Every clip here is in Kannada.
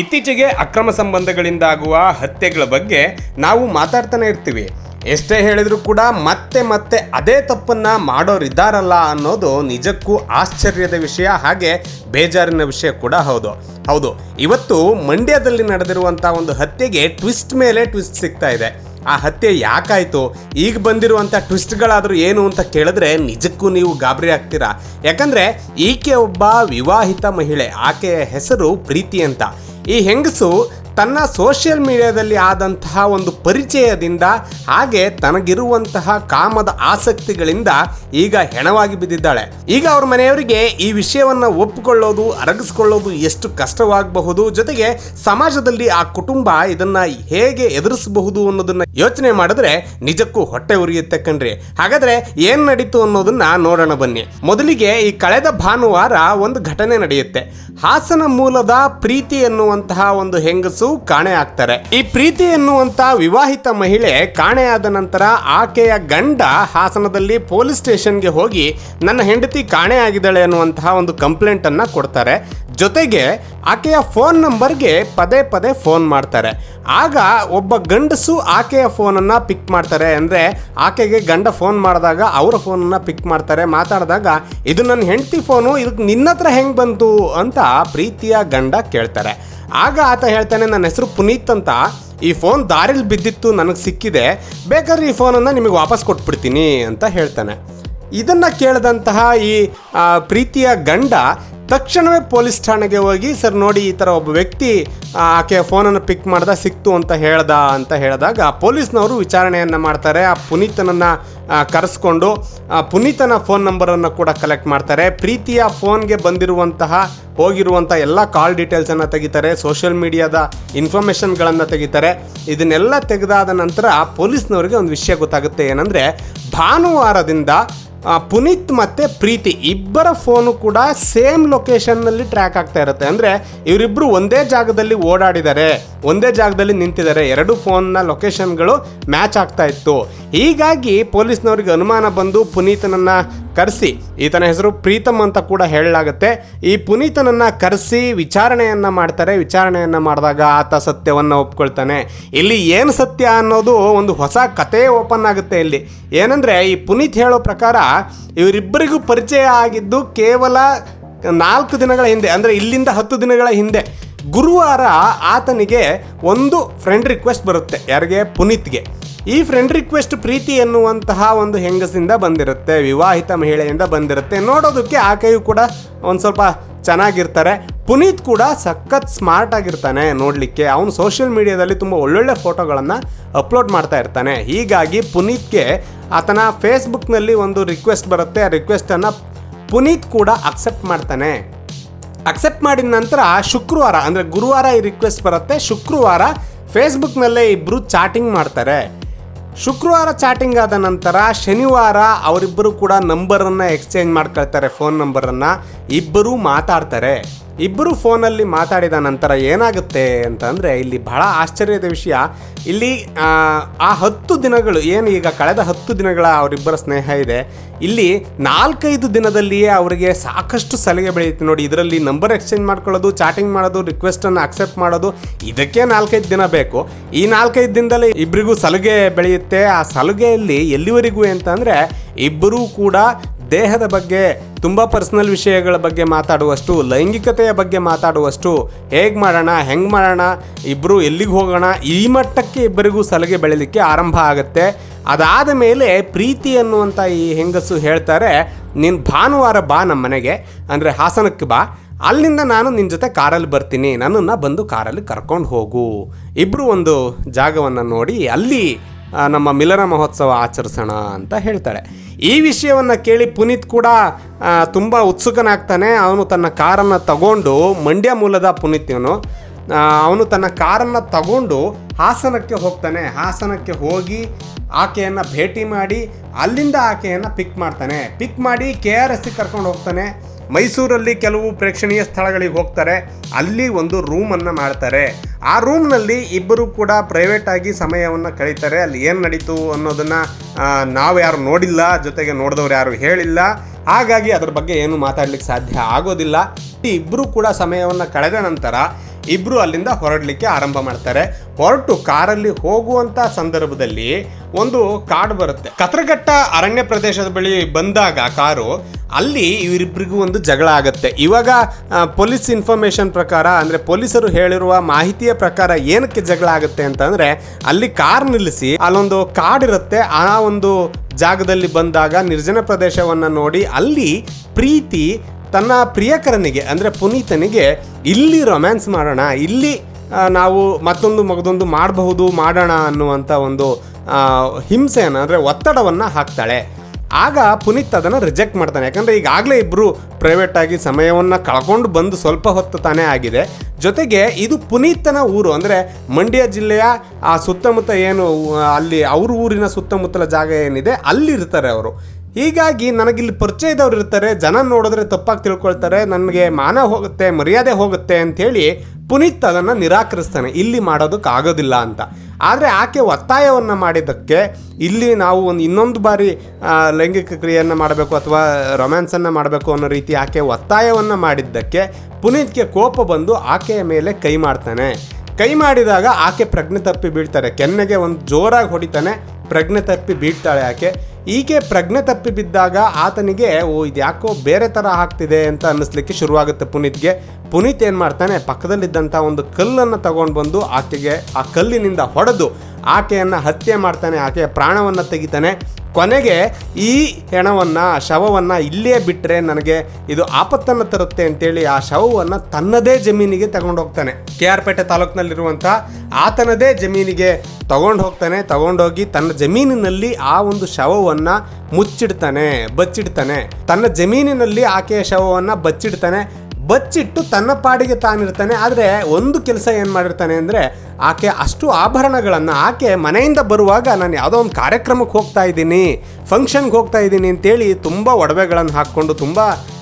ಇತ್ತೀಚೆಗೆ ಅಕ್ರಮ ಸಂಬಂಧಗಳಿಂದಾಗುವ ಹತ್ಯೆಗಳ ಬಗ್ಗೆ ನಾವು ಮಾತಾಡ್ತಾನೆ ಇರ್ತೀವಿ. ಎಷ್ಟೇ ಹೇಳಿದ್ರು ಕೂಡ ಮತ್ತೆ ಮತ್ತೆ ಅದೇ ತಪ್ಪನ್ನ ಮಾಡೋರಿದ್ದಾರಲ್ಲ ಅನ್ನೋದು ನಿಜಕ್ಕೂ ಆಶ್ಚರ್ಯದ ವಿಷಯ, ಹಾಗೆ ಬೇಜಾರಿನ ವಿಷಯ ಕೂಡ ಹೌದು. ಹೌದು, ಇವತ್ತು ಮಂಡ್ಯದಲ್ಲಿ ನಡೆದಿರುವಂಥ ಒಂದು ಹತ್ಯೆಗೆ ಟ್ವಿಸ್ಟ್ ಮೇಲೆ ಟ್ವಿಸ್ಟ್ ಸಿಗ್ತಾ ಇದೆ. ಆ ಹತ್ಯೆ ಯಾಕಾಯಿತು? ಈಗ ಬಂದಿರುವಂಥ ಟ್ವಿಸ್ಟ್ಗಳಾದರೂ ಏನು ಅಂತ ಕೇಳಿದ್ರೆ ನಿಜಕ್ಕೂ ನೀವು ಗಾಬರಿ ಆಗ್ತೀರಾ? ಯಾಕಂದ್ರೆ ಈಕೆ ಒಬ್ಬ ವಿವಾಹಿತ ಮಹಿಳೆ, ಆಕೆಯ ಹೆಸರು ಪ್ರೀತಿ ಅಂತ. ಈ ಹೆಂಗಸು ತನ್ನ ಸೋಷಿಯಲ್ ಮೀಡಿಯಾದಲ್ಲಿ ಆದಂತಹ ಒಂದು ಪರಿಚಯದಿಂದ, ಹಾಗೆ ತನಗಿರುವಂತಹ ಕಾಮದ ಆಸಕ್ತಿಗಳಿಂದ ಈಗ ಹೆಣವಾಗಿ ಬಿದ್ದಿದ್ದಾಳೆ. ಈಗ ಅವ್ರ ಮನೆಯವರಿಗೆ ಈ ವಿಷಯವನ್ನ ಒಪ್ಪಿಕೊಳ್ಳೋದು ಅರಗಿಸ್ಕೊಳ್ಳೋದು ಎಷ್ಟು ಕಷ್ಟವಾಗಬಹುದು, ಜೊತೆಗೆ ಸಮಾಜದಲ್ಲಿ ಆ ಕುಟುಂಬ ಇದನ್ನ ಹೇಗೆ ಎದುರಿಸಬಹುದು ಅನ್ನೋದನ್ನ ಯೋಚನೆ ಮಾಡಿದ್ರೆ ನಿಜಕ್ಕೂ ಹೊಟ್ಟೆ ಉರಿಯುತ್ತೆ ಕಣ್ರಿ. ಹಾಗಾದ್ರೆ ಏನ್ ನಡೀತು ಅನ್ನೋದನ್ನ ನೋಡೋಣ ಬನ್ನಿ. ಮೊದಲಿಗೆ ಈ ಕಳೆದ ಭಾನುವಾರ ಒಂದು ಘಟನೆ ನಡೆಯುತ್ತೆ. ಹಾಸನ ಮೂಲದ ಪ್ರೀತಿ ಎನ್ನುವಂತಹ ಒಂದು ಹೆಂಗಸು ಕಾಣೆ ಆಗ್ತಾರೆ. ಈ ಪ್ರೀತಿ ಎನ್ನುವಂತ ವಿವಾಹಿತ ಮಹಿಳೆ ಕಾಣೆಯಾದ ನಂತರ ಆಕೆಯ ಗಂಡ ಹಾಸನದಲ್ಲಿ ಪೊಲೀಸ್ ಸ್ಟೇಷನ್ಗೆ ಹೋಗಿ ನನ್ನ ಹೆಂಡತಿ ಕಾಣೆ ಆಗಿದ್ದಾಳೆ ಅನ್ನುವಂತಹ ಒಂದು ಕಂಪ್ಲೇಂಟ್ ಅನ್ನ ಕೊಡ್ತಾರೆ. ಜೊತೆಗೆ ಆಕೆಯ ಫೋನ್ ನಂಬರ್ಗೆ ಪದೇ ಪದೇ ಫೋನ್ ಮಾಡ್ತಾರೆ. ಆಗ ಒಬ್ಬ ಗಂಡಸು ಆಕೆಯ ಫೋನನ್ನು ಪಿಕ್ ಮಾಡ್ತಾರೆ ಅಂದರೆ ಆಕೆಗೆ ಗಂಡ ಫೋನ್ ಮಾಡಿದಾಗ ಅವರ ಫೋನನ್ನು ಪಿಕ್ ಮಾಡ್ತಾರೆ. ಮಾತಾಡಿದಾಗ, ಇದು ನನ್ನ ಹೆಂಡತಿ ಫೋನು ಇದಕ್ಕೆ ನಿನ್ನ ಹತ್ರ ಹೆಂಗೆ ಬಂತು? ಅಂತ ಪ್ರೀತಿಯ ಗಂಡ ಕೇಳ್ತಾರೆ. ಆಗ ಆತ ಹೇಳ್ತಾನೆ, ನನ್ನ ಹೆಸರು ಪುನೀತ್ ಅಂತ. ಈ ಫೋನ್ ದಾರಿಲಿ ಬಿದ್ದಿತ್ತು, ನನಗೆ ಸಿಕ್ಕಿದೆ. ಬೇಕಾದ್ರೆ ಈ ಫೋನನ್ನು ನಿಮಗೆ ವಾಪಸ್ ಕೊಟ್ಬಿಡ್ತೀನಿ, ಅಂತ ಹೇಳ್ತಾನೆ. ಇದನ್ನು ಕೇಳಿದಂತಹ ಈ ಪ್ರೀತಿಯ ಗಂಡ ತಕ್ಷಣವೇ ಪೊಲೀಸ್ ಠಾಣೆಗೆ ಹೋಗಿ, ಸರ್, ನೋಡಿ ಈ ಥರ ಒಬ್ಬ ವ್ಯಕ್ತಿ ಆಕೆ ಫೋನನ್ನು ಪಿಕ್ ಮಾಡ್ದ, ಸಿಕ್ತು ಅಂತ ಹೇಳ್ದ, ಅಂತ ಹೇಳಿದಾಗ ಪೊಲೀಸ್ನವರು ವಿಚಾರಣೆಯನ್ನು ಮಾಡ್ತಾರೆ. ಆ ಪುನೀತನನ್ನು ಕರೆಸ್ಕೊಂಡು, ಆ, ಪುನೀತನ ಫೋನ್ ನಂಬರನ್ನು ಕೂಡ ಕಲೆಕ್ಟ್ ಮಾಡ್ತಾರೆ. ಪ್ರೀತಿಯ ಫೋನ್ಗೆ ಬಂದಿರುವಂತಹ ಹೋಗಿರುವಂಥ ಎಲ್ಲ ಕಾಲ್ ಡೀಟೇಲ್ಸನ್ನು ತೆಗಿತಾರೆ, ಸೋಷಿಯಲ್ ಮೀಡಿಯಾದ ಇನ್ಫಾರ್ಮೇಷನ್ಗಳನ್ನು ತೆಗಿತಾರೆ. ಇದನ್ನೆಲ್ಲ ತೆಗೆದಾದ ನಂತರ ಪೊಲೀಸ್ನವರಿಗೆ ಒಂದು ವಿಷಯ ಗೊತ್ತಾಗುತ್ತೆ ಏನಂದರೆ, ಭಾನುವಾರದಿಂದ ಪುನೀತ್ ಮತ್ತು ಪ್ರೀತಿ ಇಬ್ಬರ ಫೋನು ಕೂಡ ಸೇಮ್ ಲೊಕೇಶನ್ನಲ್ಲಿ ಟ್ರ್ಯಾಕ್ ಆಗ್ತಾ ಇರುತ್ತೆ. ಅಂದರೆ ಇವರಿಬ್ಬರು ಒಂದೇ ಜಾಗದಲ್ಲಿ ಓಡಾಡಿದ್ದಾರೆ ಒಂದೇ ಜಾಗದಲ್ಲಿ ನಿಂತಿದ್ದಾರೆ, ಎರಡು ಫೋನ್ನ ಲೊಕೇಶನ್ಗಳು ಮ್ಯಾಚ್ ಆಗ್ತಾ ಇತ್ತು. ಹೀಗಾಗಿ ಪೊಲೀಸ್ನವ್ರಿಗೆ ಅನುಮಾನ ಬಂದು ಪುನೀತನನ್ನು ಕರೆಸಿ. ಈತನ ಹೆಸರು ಪ್ರೀತಮ್ ಅಂತ ಕೂಡ ಹೇಳಲಾಗುತ್ತೆ. ಈ ಪುನೀತನನ್ನ ಕರೆಸಿ ವಿಚಾರಣೆಯನ್ನ ಮಾಡ್ತಾರೆ. ವಿಚಾರಣೆಯನ್ನ ಮಾಡಿದಾಗ ಆತ ಸತ್ಯವನ್ನ ಒಪ್ಕೊಳ್ತಾನೆ. ಇಲ್ಲಿ ಏನು ಸತ್ಯ ಅನ್ನೋದು ಒಂದು ಹೊಸ ಕತೆ ಓಪನ್ ಆಗುತ್ತೆ ಇಲ್ಲಿ. ಏನಂದ್ರೆ ಈ ಪುನೀತ್ ಹೇಳೋ ಪ್ರಕಾರ ಇವರಿಬ್ಬರಿಗೂ ಪರಿಚಯ ಆಗಿದ್ದು ಕೇವಲ ನಾಲ್ಕು ದಿನಗಳ ಹಿಂದೆ, ಅಂದರೆ ಇಲ್ಲಿಂದ ಹತ್ತು ದಿನಗಳ ಹಿಂದೆ. ಗುರುವಾರ ಆತನಿಗೆ ಒಂದು ಫ್ರೆಂಡ್ ರಿಕ್ವೆಸ್ಟ್ ಬರುತ್ತೆ, ಯಾರಿಗೆ? ಪುನೀತ್ಗೆ. ಈ ಫ್ರೆಂಡ್ ರಿಕ್ವೆಸ್ಟ್ ಪ್ರೀತಿ ಎನ್ನುವಂತಹ ಒಂದು ಹೆಂಗಸಿಂದ ಬಂದಿರುತ್ತೆ, ವಿವಾಹಿತ ಮಹಿಳೆಯಿಂದ ಬಂದಿರುತ್ತೆ. ನೋಡೋದಕ್ಕೆ ಆಕೆಯು ಕೂಡ ಒಂದು ಸ್ವಲ್ಪ ಚೆನ್ನಾಗಿರ್ತಾರೆ. ಪುನೀತ್ ಕೂಡ ಸಖತ್ ಸ್ಮಾರ್ಟ್ ಆಗಿರ್ತಾನೆ ನೋಡಲಿಕ್ಕೆ. ಅವನು ಸೋಷಿಯಲ್ ಮೀಡಿಯಾದಲ್ಲಿ ತುಂಬ ಒಳ್ಳೊಳ್ಳೆ ಫೋಟೋಗಳನ್ನು ಅಪ್ಲೋಡ್ ಮಾಡ್ತಾ ಇರ್ತಾನೆ. ಹೀಗಾಗಿ ಪುನೀತ್ಗೆ ಆತನ ಫೇಸ್ಬುಕ್ನಲ್ಲಿ ಒಂದು ರಿಕ್ವೆಸ್ಟ್ ಬರುತ್ತೆ. ಆ ರಿಕ್ವೆಸ್ಟನ್ನು ಪುನೀತ್ ಕೂಡ ಅಕ್ಸೆಪ್ಟ್ ಮಾಡ್ತಾನೆ. ಅಕ್ಸೆಪ್ಟ್ ಮಾಡಿದ ನಂತರ ಶುಕ್ರವಾರ, ಅಂದರೆ ಗುರುವಾರ ಈ ರಿಕ್ವೆಸ್ಟ್ ಬರುತ್ತೆ. ಶುಕ್ರವಾರ ಫೇಸ್ಬುಕ್ನಲ್ಲೇ ಇಬ್ಬರು ಚಾಟಿಂಗ್ ಮಾಡ್ತಾರೆ. ಶುಕ್ರವಾರ ಚಾಟಿಂಗ್ ಆದ ನಂತರ ಶನಿವಾರ ಅವರಿಬ್ಬರು ಕೂಡ ನಂಬರನ್ನು ಎಕ್ಸ್ಚೇಂಜ್ ಮಾಡ್ಕೊಳ್ತಾರೆ ಫೋನ್ ನಂಬರನ್ನು ಇಬ್ಬರು ಮಾತಾಡ್ತಾರೆ. ಇಬ್ಬರು ಫೋನಲ್ಲಿ ಮಾತಾಡಿದ ನಂತರ ಏನಾಗುತ್ತೆ ಅಂತಂದರೆ ಇಲ್ಲಿ ಬಹಳ ಆಶ್ಚರ್ಯದ ವಿಷಯ. ಇಲ್ಲಿ ಆ, ಹತ್ತು ದಿನಗಳು ಏನು ಈಗ ಕಳೆದ ಹತ್ತು ದಿನಗಳ ಅವರಿಬ್ಬರ ಸ್ನೇಹ ಇದೆ. ಇಲ್ಲಿ ನಾಲ್ಕೈದು ದಿನದಲ್ಲಿಯೇ ಅವರಿಗೆ ಸಾಕಷ್ಟು ಸಲಿಗೆ ಬೆಳೆಯುತ್ತೆ ನೋಡಿ. ಇದರಲ್ಲಿ ನಂಬರ್ ಎಕ್ಸ್ಚೇಂಜ್ ಮಾಡ್ಕೊಳ್ಳೋದು ಚಾಟಿಂಗ್ ಮಾಡೋದು ರಿಕ್ವೆಸ್ಟನ್ನು ಅಕ್ಸೆಪ್ಟ್ ಮಾಡೋದು ಇದಕ್ಕೆ ನಾಲ್ಕೈದು ದಿನ ಬೇಕು. ಈ ನಾಲ್ಕೈದು ದಿನದಲ್ಲಿ ಇಬ್ಬರಿಗೂ ಸಲುಗೆ ಬೆಳೆಯುತ್ತೆ. ಆ ಸಲುಗೆಯಲ್ಲಿ ಎಲ್ಲಿವರೆಗೂ ಅಂತಂದರೆ ಇಬ್ಬರೂ ಕೂಡ ದೇಹದ ಬಗ್ಗೆ, ತುಂಬ ಪರ್ಸನಲ್ ವಿಷಯಗಳ ಬಗ್ಗೆ ಮಾತಾಡುವಷ್ಟು, ಲೈಂಗಿಕತೆಯ ಬಗ್ಗೆ ಮಾತಾಡುವಷ್ಟು ಹೇಗೆ ಮಾಡೋಣ, ಹೆಂಗೆ ಮಾಡೋಣ ಇಬ್ಬರು ಎಲ್ಲಿಗೆ ಹೋಗೋಣ, ಈ ಮಟ್ಟಕ್ಕೆ ಇಬ್ಬರಿಗೂ ಸಲಗೆ ಬೆಳೀಲಿಕ್ಕೆ ಆರಂಭ ಆಗುತ್ತೆ. ಅದಾದ ಮೇಲೆ ಪ್ರೀತಿ ಅನ್ನುವಂಥ ಈ ಹೆಂಗಸು ಹೇಳ್ತಾರೆ, ನೀನು ಭಾನುವಾರ ಬಾ ನಮ್ಮ ಮನೆಗೆ, ಅಂದರೆ ಹಾಸನಕ್ಕೆ ಬಾ. ಅಲ್ಲಿಂದ ನಾನು ನಿನ್ನ ಜೊತೆ ಕಾರಲ್ಲಿ ಬರ್ತೀನಿ, ನನ್ನನ್ನು ಬಂದು ಕಾರಲ್ಲಿ ಕರ್ಕೊಂಡು ಹೋಗು. ಇಬ್ಬರು ಒಂದು ಜಾಗವನ್ನು ನೋಡಿ ಅಲ್ಲಿ ನಮ್ಮ ಮಿಲನ ಮಹೋತ್ಸವ ಆಚರಿಸೋಣ ಅಂತ ಹೇಳ್ತಾಳೆ ಈ ವಿಷಯವನ್ನು ಕೇಳಿ ಪುನೀತ್ ಕೂಡ ತುಂಬ ಉತ್ಸುಕನಾಗ್ತಾನೆ. ಅವನು ತನ್ನ ಕಾರನ್ನು ತಗೊಂಡು ಮಂಡ್ಯ ಮೂಲದ ಪುನೀತ್ ಇವನು. ಅವನು ತನ್ನ ಕಾರನ್ನು ತಗೊಂಡು ಹಾಸನಕ್ಕೆ ಹೋಗ್ತಾನೆ. ಹಾಸನಕ್ಕೆ ಹೋಗಿ ಆಕೆಯನ್ನು ಭೇಟಿ ಮಾಡಿ ಅಲ್ಲಿಂದ ಆಕೆಯನ್ನು ಪಿಕ್ ಮಾಡ್ತಾನೆ. ಪಿಕ್ ಮಾಡಿ ಕೆ ಆರ್ ಎಸ್ಸಿಗೆ ಕರ್ಕೊಂಡು ಹೋಗ್ತಾನೆ. ಮೈಸೂರಲ್ಲಿ ಕೆಲವು ಪ್ರೇಕ್ಷಣೀಯ ಸ್ಥಳಗಳಿಗೆ ಹೋಗ್ತಾರೆ. ಅಲ್ಲಿ ಒಂದು ರೂಮನ್ನು ಮಾಡ್ತಾರೆ. ಆ ರೂಮ್ನಲ್ಲಿ ಇಬ್ಬರು ಕೂಡ ಪ್ರೈವೇಟಾಗಿ ಸಮಯವನ್ನು ಕಳೀತಾರೆ. ಅಲ್ಲಿ ಏನು ನಡೀತು ಅನ್ನೋದನ್ನು ನಾವು ಯಾರು ನೋಡಿಲ್ಲ, ಜೊತೆಗೆ ನೋಡಿದವ್ರು ಯಾರು ಹೇಳಿಲ್ಲ. ಹಾಗಾಗಿ ಅದ್ರ ಬಗ್ಗೆ ಏನು ಮಾತಾಡ್ಲಿಕ್ಕೆ ಸಾಧ್ಯ ಆಗೋದಿಲ್ಲ. ಇಬ್ಬರು ಕೂಡ ಸಮಯವನ್ನು ಕಳೆದ ನಂತರ ಇಬ್ರು ಅಲ್ಲಿಂದ ಹೊರಡ್ಲಿಕ್ಕೆ ಆರಂಭ ಮಾಡ್ತಾರೆ. ಹೊರಟು ಕಾರಲ್ಲಿ ಹೋಗುವಂತ ಸಂದರ್ಭದಲ್ಲಿ ಒಂದು ಕಾಡು ಬರುತ್ತೆ. ಕತ್ರಘಟ್ಟ ಅರಣ್ಯ ಪ್ರದೇಶದ ಬಳಿ ಬಂದಾಗ ಕಾರು, ಅಲ್ಲಿ ಇವರಿಬ್ಬರಿಗೂ ಒಂದು ಜಗಳ ಆಗುತ್ತೆ. ಇವಾಗ ಪೊಲೀಸ್ ಇನ್ಫಾರ್ಮೇಷನ್ ಪ್ರಕಾರ, ಅಂದರೆ ಪೊಲೀಸರು ಹೇಳಿರುವ ಮಾಹಿತಿಯ ಪ್ರಕಾರ ಏನಕ್ಕೆ ಜಗಳ ಆಗುತ್ತೆ ಅಂತಂದರೆ, ಅಲ್ಲಿ ಕಾರ್ ನಿಲ್ಲಿಸಿ, ಅಲ್ಲೊಂದು ಕಾಡಿರುತ್ತೆ ಆ ಒಂದು ಜಾಗದಲ್ಲಿ ಬಂದಾಗ ನಿರ್ಜನ ಪ್ರದೇಶವನ್ನು ನೋಡಿ ಅಲ್ಲಿ ಪ್ರೀತಿ ತನ್ನ ಪ್ರಿಯಕರನಿಗೆ, ಅಂದರೆ ಪುನೀತನಿಗೆ, ಇಲ್ಲಿ ರೊಮ್ಯಾನ್ಸ್ ಮಾಡೋಣ, ಇಲ್ಲಿ ನಾವು ಮತ್ತೊಂದು ಮಗದೊಂದು ಮಾಡಬಹುದು, ಮಾಡೋಣ ಅನ್ನುವಂಥ ಒಂದು ಹಿಂಸೆಯನ್ನು, ಅಂದರೆ ಒತ್ತಡವನ್ನು ಹಾಕ್ತಾಳೆ. ಆಗ ಪುನೀತ್ ಅದನ್ನು ರಿಜೆಕ್ಟ್ ಮಾಡ್ತಾನೆ. ಯಾಕಂದರೆ ಈಗಾಗಲೇ ಇಬ್ಬರು ಪ್ರೈವೇಟಾಗಿ ಸಮಯವನ್ನು ಕಳ್ಕೊಂಡು ಬಂದು ಸ್ವಲ್ಪ ಹೊತ್ತು ತಾನೇ ಆಗಿದೆ. ಜೊತೆಗೆ ಇದು ಪುನೀತನ ಊರು, ಅಂದರೆ ಮಂಡ್ಯ ಜಿಲ್ಲೆಯ, ಆ ಸುತ್ತಮುತ್ತ ಏನು ಅಲ್ಲಿ ಅವ್ರ ಊರಿನ ಸುತ್ತಮುತ್ತಲ ಜಾಗ ಏನಿದೆ, ಅಲ್ಲಿರ್ತಾರೆ ಅವರು. ಹೀಗಾಗಿ ನನಗಿಲ್ಲಿ ಪರಿಚಯದವ್ರು ಇರ್ತಾರೆ, ಜನ ನೋಡಿದ್ರೆ ತಪ್ಪಾಗಿ ತಿಳ್ಕೊಳ್ತಾರೆ, ನನಗೆ ಮಾನ ಹೋಗುತ್ತೆ, ಮರ್ಯಾದೆ ಹೋಗುತ್ತೆ ಅಂಥೇಳಿ ಪುನೀತ್ ಅದನ್ನು ನಿರಾಕರಿಸ್ತಾನೆ, ಇಲ್ಲಿ ಮಾಡೋದಕ್ಕಾಗೋದಿಲ್ಲ ಅಂತ. ಆದರೆ ಆಕೆ ಒತ್ತಾಯವನ್ನು ಮಾಡಿದ್ದಕ್ಕೆ ಇಲ್ಲಿ ನಾವು ಒಂದು ಇನ್ನೊಂದು ಬಾರಿ ಲೈಂಗಿಕ ಕ್ರಿಯೆಯನ್ನು ಮಾಡಬೇಕು ಅಥವಾ ರೊಮ್ಯಾನ್ಸನ್ನು ಮಾಡಬೇಕು ಅನ್ನೋ ರೀತಿ ಆಕೆ ಒತ್ತಾಯವನ್ನು ಮಾಡಿದ್ದಕ್ಕೆ ಪುನೀತ್ಗೆ ಕೋಪ ಬಂದು ಆಕೆಯ ಮೇಲೆ ಕೈ ಮಾಡ್ತಾನೆ. ಕೈ ಮಾಡಿದಾಗ ಆಕೆ ಪ್ರಜ್ಞೆ ತಪ್ಪಿ ಬೀಳ್ತಾರೆ. ಕೆನ್ನೆಗೆ ಒಂದು ಜೋರಾಗಿ ಹೊಡಿತಾನೆ, ಪ್ರಜ್ಞೆ ತಪ್ಪಿ ಬೀಳ್ತಾಳೆ ಆಕೆ. ಈಕೆ ಪ್ರಜ್ಞೆ ತಪ್ಪಿ ಬಿದ್ದಾಗ ಆತನಿಗೆ, ಓ, ಇದ್ಯಾಕೋ ಬೇರೆ ಥರ ಆಗ್ತಿದೆ ಅಂತ ಅನ್ನಿಸ್ಲಿಕ್ಕೆ ಶುರುವಾಗುತ್ತೆ ಪುನೀತ್ಗೆ. ಪುನೀತ್ ಏನು ಮಾಡ್ತಾನೆ ಪಕ್ಕದಲ್ಲಿದ್ದಂಥ ಒಂದು ಕಲ್ಲನ್ನು ತಗೊಂಡು ಬಂದು ಆಕೆಗೆ ಆ ಕಲ್ಲಿನಿಂದ ಹೊಡೆದು ಆಕೆಯನ್ನು ಹತ್ಯೆ ಮಾಡ್ತಾನೆ, ಆಕೆಯ ಪ್ರಾಣವನ್ನು ತೆಗಿತಾನೆ. ಕೊನೆಗೆ ಈ ಹೆಣವನ್ನು, ಶವವನ್ನು ಇಲ್ಲೇ ಬಿಟ್ಟರೆ ನನಗೆ ಇದು ಆಪತ್ತನ್ನು ತರುತ್ತೆ ಅಂತೇಳಿ ಆ ಶವವನ್ನು ತನ್ನದೇ ಜಮೀನಿಗೆ ತಗೊಂಡು ಹೋಗ್ತಾನೆ. ಕೆ ಆರ್ ಪೇಟೆ ತಾಲೂಕಿನಲ್ಲಿರುವಂಥ ಆತನದೇ ಜಮೀನಿಗೆ ತಗೊಂಡು ಹೋಗ್ತಾನೆ. ತಗೊಂಡೋಗಿ ತನ್ನ ಜಮೀನಿನಲ್ಲಿ ಆ ಒಂದು ಶವವನ್ನು ಮುಚ್ಚಿಡ್ತಾನೆ, ಬಚ್ಚಿಡ್ತಾನೆ. ತನ್ನ ಜಮೀನಿನಲ್ಲಿ ಆಕೆಯ ಶವವನ್ನು ಬಚ್ಚಿಡ್ತಾನೆ. ಬಚ್ಚಿಟ್ಟು ತನ್ನ ಪಾಡಿಗೆ ತಾನಿರ್ತಾನೆ, ಆದರೆ ಒಂದು ಕೆಲಸ ಏನು ಮಾಡಿರ್ತಾನೆ ಅಂದರೆ ಆಕೆ ಅಷ್ಟು ಆಭರಣಗಳನ್ನು ಆಕೆ ಮನೆಯಿಂದ ಬರುವಾಗ ನಾನು ಯಾವುದೋ ಒಂದು ಕಾರ್ಯಕ್ರಮಕ್ಕೆ ಹೋಗ್ತಾ ಇದ್ದೀನಿ ಫಂಕ್ಷನ್ಗೆ ಹೋಗ್ತಾ ಇದ್ದೀನಿ ಅಂತೇಳಿ ತುಂಬ ಒಡವೆಗಳನ್ನು ಹಾಕ್ಕೊಂಡು ತುಂಬ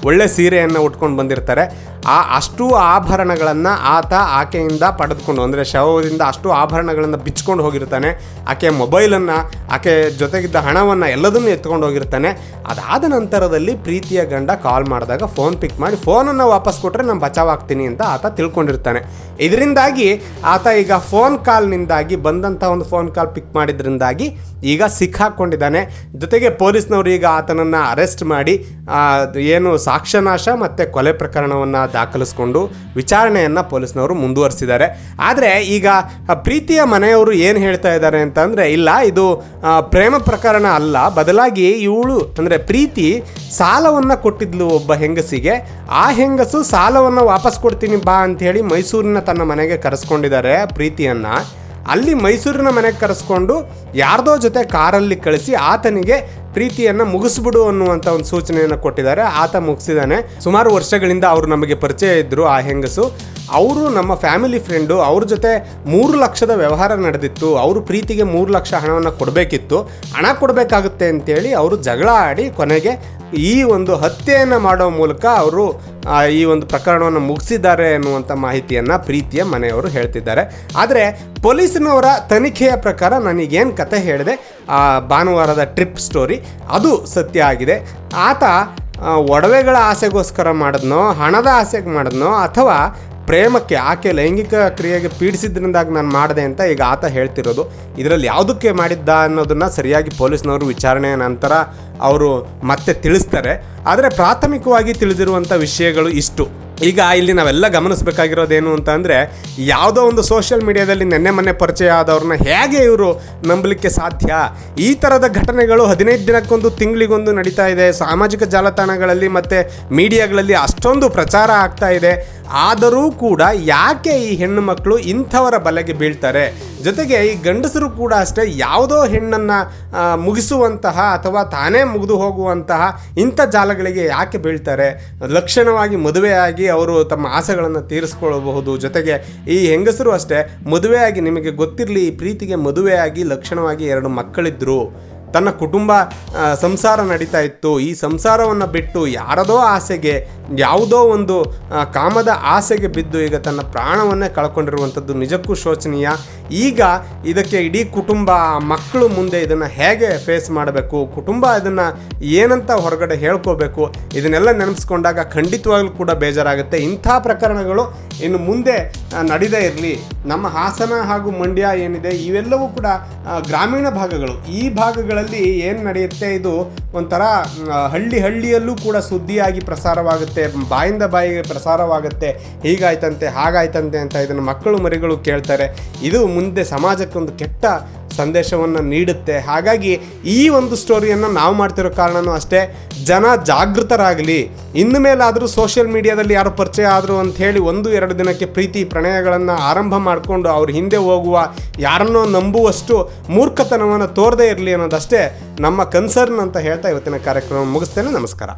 ಒಳ್ಳೆ ಸೀರೆಯನ್ನು ಉಟ್ಕೊಂಡು ಬಂದಿರ್ತಾರೆ. ಆ ಅಷ್ಟು ಆಭರಣಗಳನ್ನು ಆತ ಆಕೆಯಿಂದ ಪಡೆದುಕೊಂಡು, ಅಂದರೆ ಶವದಿಂದ ಅಷ್ಟು ಆಭರಣಗಳನ್ನು ಬಿಚ್ಕೊಂಡು ಹೋಗಿರ್ತಾನೆ. ಆಕೆ ಮೊಬೈಲನ್ನು, ಆಕೆ ಜೊತೆಗಿದ್ದ ಹಣವನ್ನು ಎಲ್ಲದನ್ನೂ ಎತ್ಕೊಂಡು ಹೋಗಿರ್ತಾನೆ. ಅದಾದ ನಂತರದಲ್ಲಿ ಪ್ರೀತಿಯ ಗಂಡ ಕಾಲ್ ಮಾಡಿದಾಗ ಫೋನ್ ಪಿಕ್ ಮಾಡಿ ಫೋನನ್ನು ವಾಪಸ್ ಕೊಟ್ಟರೆ ನಾನು ಬಚಾವಾಗ್ತೀನಿ ಅಂತ ಆತ ತಿಳ್ಕೊಂಡಿರ್ತಾನೆ. ಇದರಿಂದಾಗಿ ಆತ ಈಗ ಫೋನ್ ಕಾಲ್ನಿಂದಾಗಿ ಬಂದಂಥ ಒಂದು ಫೋನ್ ಕಾಲ್ ಪಿಕ್ ಮಾಡಿದ್ರಿಂದಾಗಿ ಈಗ ಸಿಕ್ಕಾಕ್ಕೊಂಡಿದ್ದಾನೆ ಜೊತೆಗೆ ಪೊಲೀಸ್ನವರು ಈಗ ಆತನನ್ನು ಅರೆಸ್ಟ್ ಮಾಡಿ ಏನು ಸಾಕ್ಷ್ಯನಾಶ ಮತ್ತು ಕೊಲೆ ಪ್ರಕರಣವನ್ನು ದಾಖಲಿಸ್ಕೊಂಡು ವಿಚಾರಣೆಯನ್ನು ಪೊಲೀಸ್ನವರು ಮುಂದುವರಿಸಿದ್ದಾರೆ. ಆದರೆ ಈಗ ಪ್ರೀತಿಯ ಮನೆಯವರು ಏನು ಹೇಳ್ತಾ ಇದ್ದಾರೆ ಅಂತಂದರೆ, ಇಲ್ಲ, ಇದು ಪ್ರೇಮ ಪ್ರಕರಣ ಅಲ್ಲ. ಬದಲಾಗಿ ಇವಳು, ಅಂದರೆ ಪ್ರೀತಿ ಸಾಲವನ್ನು ಕೊಟ್ಟಿದ್ಲು ಒಬ್ಬ ಹೆಂಗಸಿಗೆ. ಆ ಹೆಂಗಸು ಸಾಲವನ್ನು ವಾಪಸ್ ಕೊಡ್ತೀನಿ ಬಾ ಅಂಥೇಳಿ ಮೈಸೂರಿನ ತನ್ನ ಮನೆಗೆ ಕರೆಸ್ಕೊಂಡಿದ್ದಾರೆ ಪ್ರೀತಿಯನ್ನು. ಅಲ್ಲಿ ಮೈಸೂರಿನ ಮನೆಗೆ ಕರೆಸ್ಕೊಂಡು ಯಾರ್ದೋ ಜೊತೆ ಕಾರಲ್ಲಿ ಕಳಿಸಿ ಆತನಿಗೆ ಪ್ರೀತಿಯನ್ನು ಮುಗಿಸ್ಬಿಡು ಅನ್ನುವಂಥ ಒಂದು ಸೂಚನೆಯನ್ನು ಕೊಟ್ಟಿದ್ದಾರೆ. ಆತ ಮುಗಿಸಿದಾನೆ ಸುಮಾರು ವರ್ಷಗಳಿಂದ ಅವರು ನಮಗೆ ಪರಿಚಯ ಇದ್ದರು ಆ ಹೆಂಗಸು. ಅವರು ನಮ್ಮ ಫ್ಯಾಮಿಲಿ ಫ್ರೆಂಡು, ಅವ್ರ ಜೊತೆ ಮೂರು ಲಕ್ಷದ ವ್ಯವಹಾರ ನಡೆದಿತ್ತು, ಅವರು ಪ್ರೀತಿಗೆ ಮೂರು ಲಕ್ಷ ಹಣವನ್ನು ಕೊಡಬೇಕಿತ್ತು. ಹಣ ಕೊಡಬೇಕಾಗುತ್ತೆ ಅಂತೇಳಿ ಅವರು ಜಗಳ ಆಡಿ ಕೊನೆಗೆ ಈ ಒಂದು ಹತ್ಯೆಯನ್ನು ಮಾಡೋ ಮೂಲಕ ಅವರು ಈ ಒಂದು ಪ್ರಕರಣವನ್ನು ಮುಗಿಸಿದ್ದಾರೆ ಎನ್ನುವಂಥ ಮಾಹಿತಿಯನ್ನು ಪ್ರೀತಿಯ ಮನೆಯವರು ಹೇಳ್ತಿದ್ದಾರೆ. ಆದರೆ ಪೊಲೀಸಿನವರ ತನಿಖೆಯ ಪ್ರಕಾರ ನನಗೇನು ಕತೆ ಹೇಳಿದೆ, ಆ ಭಾನುವಾರದ ಟ್ರಿಪ್ ಸ್ಟೋರಿ, ಅದು ಸತ್ಯ ಆಗಿದೆ. ಆತ ಒಡವೆಗಳ ಆಸೆಗೋಸ್ಕರ ಮಾಡಿದ್ನೋ, ಹಣದ ಆಸೆಗೆ ಮಾಡಿದ್ನೋ ಅಥವಾ ಪ್ರೇಮಕ್ಕೆ ಆಕೆ ಲೈಂಗಿಕ ಕ್ರಿಯೆಗೆ ಪೀಡಿಸಿದ್ರಿಂದಾಗಿ ನಾನು ಮಾಡಿದೆ ಅಂತ ಈಗ ಆತ ಹೇಳ್ತಿರೋದು. ಇದರಲ್ಲಿ ಯಾವುದಕ್ಕೆ ಮಾಡಿದ್ದ ಅನ್ನೋದನ್ನು ಸರಿಯಾಗಿ ಪೊಲೀಸ್ನವರು ವಿಚಾರಣೆಯ ನಂತರ ಅವರು ಮತ್ತೆ ತಿಳಿಸ್ತಾರೆ. ಆದರೆ ಪ್ರಾಥಮಿಕವಾಗಿ ತಿಳಿದಿರುವಂಥ ವಿಷಯಗಳು ಇಷ್ಟು. ಈಗ ಇಲ್ಲಿ ನಾವೆಲ್ಲ ಗಮನಿಸಬೇಕಾಗಿರೋದೇನು ಅಂತ ಅಂದರೆ ಯಾವುದೋ ಒಂದು ಸೋಷಿಯಲ್ ಮೀಡಿಯಾದಲ್ಲಿ ನೆನ್ನೆ ಮೊನ್ನೆ ಪರಿಚಯ ಆದವ್ರನ್ನ ಹೇಗೆ ಇವರು ನಂಬಲಿಕ್ಕೆ ಸಾಧ್ಯ? ಈ ಥರದ ಘಟನೆಗಳು ಹದಿನೈದು ದಿನಕ್ಕೊಂದು ತಿಂಗಳಿಗೊಂದು ನಡೀತಾ ಇದೆ. ಸಾಮಾಜಿಕ ಜಾಲತಾಣಗಳಲ್ಲಿ ಮತ್ತು ಮೀಡಿಯಾಗಳಲ್ಲಿ ಅಷ್ಟೊಂದು ಪ್ರಚಾರ ಆಗ್ತಾ ಇದೆ. ಆದರೂ ಕೂಡ ಯಾಕೆ ಈ ಹೆಣ್ಣು ಮಕ್ಕಳು ಇಂಥವರ ಬಲೆಗೆ ಬೀಳ್ತಾರೆ? ಜೊತೆಗೆ ಈ ಗಂಡಸರು ಕೂಡ ಅಷ್ಟೇ ಯಾವುದೋ ಹೆಣ್ಣನ್ನು ಮುಗಿಸುವಂತಹ ಅಥವಾ ತಾನೇ ಮುಗಿದು ಹೋಗುವಂತಹ ಇಂಥ ಜಾಲಗಳಿಗೆ ಯಾಕೆ ಬೀಳ್ತಾರೆ? ಲಕ್ಷಣವಾಗಿ ಮದುವೆಯಾಗಿ ಅವರು ತಮ್ಮ ಆಸೆಗಳನ್ನು ತೀರಿಸ್ಕೊಳ್ಳಬಹುದು ಜೊತೆಗೆ ಈ ಹೆಂಗಸರು ಅಷ್ಟೇ ಮದುವೆಯಾಗಿ ನಿಮಗೆ ಗೊತ್ತಿರಲಿ, ಈ ಪ್ರೀತಿಗೆ ಮದುವೆಯಾಗಿ ಲಕ್ಷಣವಾಗಿ ಎರಡು ಮಕ್ಕಳಿದ್ದರು ತನ್ನ ಕುಟುಂಬ ಸಂಸಾರ ನಡೀತಾ ಇತ್ತು. ಈ ಸಂಸಾರವನ್ನು ಬಿಟ್ಟು ಯಾರದೋ ಆಸೆಗೆ ಯಾವುದೋ ಒಂದು ಕಾಮದ ಆಸೆಗೆ ಬಿದ್ದು ಈಗ ತನ್ನ ಪ್ರಾಣವನ್ನೇ ಕಳ್ಕೊಂಡಿರುವಂಥದ್ದು ನಿಜಕ್ಕೂ ಶೋಚನೀಯ. ಈಗ ಇದಕ್ಕೆ ಇಡೀ ಕುಟುಂಬ ಮಕ್ಕಳು ಮುಂದೆ ಇದನ್ನು ಹೇಗೆ ಫೇಸ್ ಮಾಡಬೇಕು, ಕುಟುಂಬ ಇದನ್ನು ಏನಂತ ಹೊರಗಡೆ ಹೇಳ್ಕೋಬೇಕು, ಇದನ್ನೆಲ್ಲ ನೆನೆಸ್ಕೊಂಡಾಗ ಖಂಡಿತವಾಗಲೂ ಕೂಡ ಬೇಜಾರಾಗುತ್ತೆ. ಇಂಥ ಪ್ರಕರಣಗಳು ಇನ್ನು ಮುಂದೆ ನಡೆದೇ ನಡೀದೇ ಇರಲಿ. ನಮ್ಮ ಹಾಸನ ಹಾಗೂ ಮಂಡ್ಯ ಏನಿದೆ, ಇವೆಲ್ಲವೂ ಕೂಡ ಗ್ರಾಮೀಣ ಭಾಗಗಳು. ಈ ಭಾಗಗಳಲ್ಲಿ ಏನು ನಡೆಯುತ್ತೆ, ಇದು ಒಂಥರ ಹಳ್ಳಿ ಹಳ್ಳಿಯಲ್ಲೂ ಕೂಡ ಸುದ್ದಿಯಾಗಿ ಪ್ರಸಾರವಾಗುತ್ತೆ. ಬಾಯಿಂದ ಬಾಯಿಗೆ ಪ್ರಸಾರವಾಗುತ್ತೆ, ಹೀಗಾಯ್ತಂತೆ, ಹಾಗಾಯ್ತಂತೆ ಅಂತ ಇದನ್ನು ಮಕ್ಕಳು ಮರಿಗಳು ಕೇಳ್ತಾರೆ. ಇದು ಮುಂದೆ ಸಮಾಜಕ್ಕೊಂದು ಕೆಟ್ಟ ಸಂದೇಶವನ್ನು ನೀಡುತ್ತೆ. ಹಾಗಾಗಿ ಈ ಒಂದು ಸ್ಟೋರಿಯನ್ನು ನಾವು ಮಾಡ್ತಿರೋ ಕಾರಣನೂ ಅಷ್ಟೇ, ಜನ ಜಾಗೃತರಾಗಲಿ. ಇನ್ನು ಮೇಲಾದರೂ ಸೋಷಿಯಲ್ ಮೀಡಿಯಾದಲ್ಲಿ ಯಾರು ಪರಿಚಯ ಆದರು ಅಂತ ಹೇಳಿ ಒಂದು, ಎರಡು ದಿನಕ್ಕೆ ಪ್ರೀತಿ ಪ್ರಣಯಗಳನ್ನು ಆರಂಭ ಮಾಡಿಕೊಂಡು ಅವ್ರ ಹಿಂದೆ ಹೋಗುವ, ಯಾರನ್ನೋ ನಂಬುವಷ್ಟು ಮೂರ್ಖತನವನ್ನು ತೋರದೇ ಇರಲಿ ಅನ್ನೋದಷ್ಟೇ ನಮ್ಮ ಕನ್ಸರ್ನ್ ಅಂತ ಹೇಳ್ತಾ ಇವತ್ತಿನ ಕಾರ್ಯಕ್ರಮ ಮುಗಿಸ್ತೇನೆ. ನಮಸ್ಕಾರ.